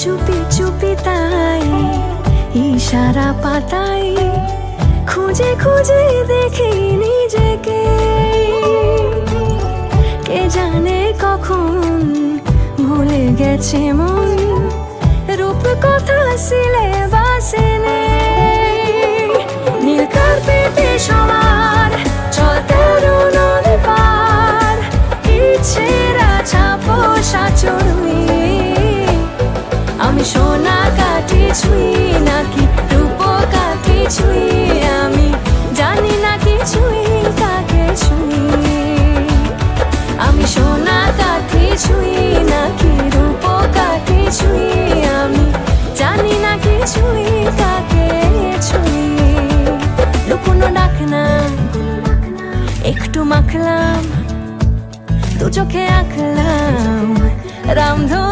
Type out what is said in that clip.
চুপি চুপি তাই, ইশারা পাতাই, খুঁজে খুঁজে দেখি নিজেকে। কে জানে কখন ভুলে গেছে মন রূপ কথা সিলেবাসে নেই। নীল কার্পেটে সবার চল তেরো নদী পার ইচ্ছেরা আমি সোনা কাঠি ছুঁই নাকি? রূপ কাঠি ছুঁই আমি? জানি না কিছুই কাকে ছুঁই। আমি সোনা কাঠি ছুঁই নাকি? রূপ কাঠি ছুঁই আমি? জানি না কিছুই কাকে ছুঁই। লুকোনো ডাক না একটু মাখলাম, দু চোখে আঁকলাম রামধন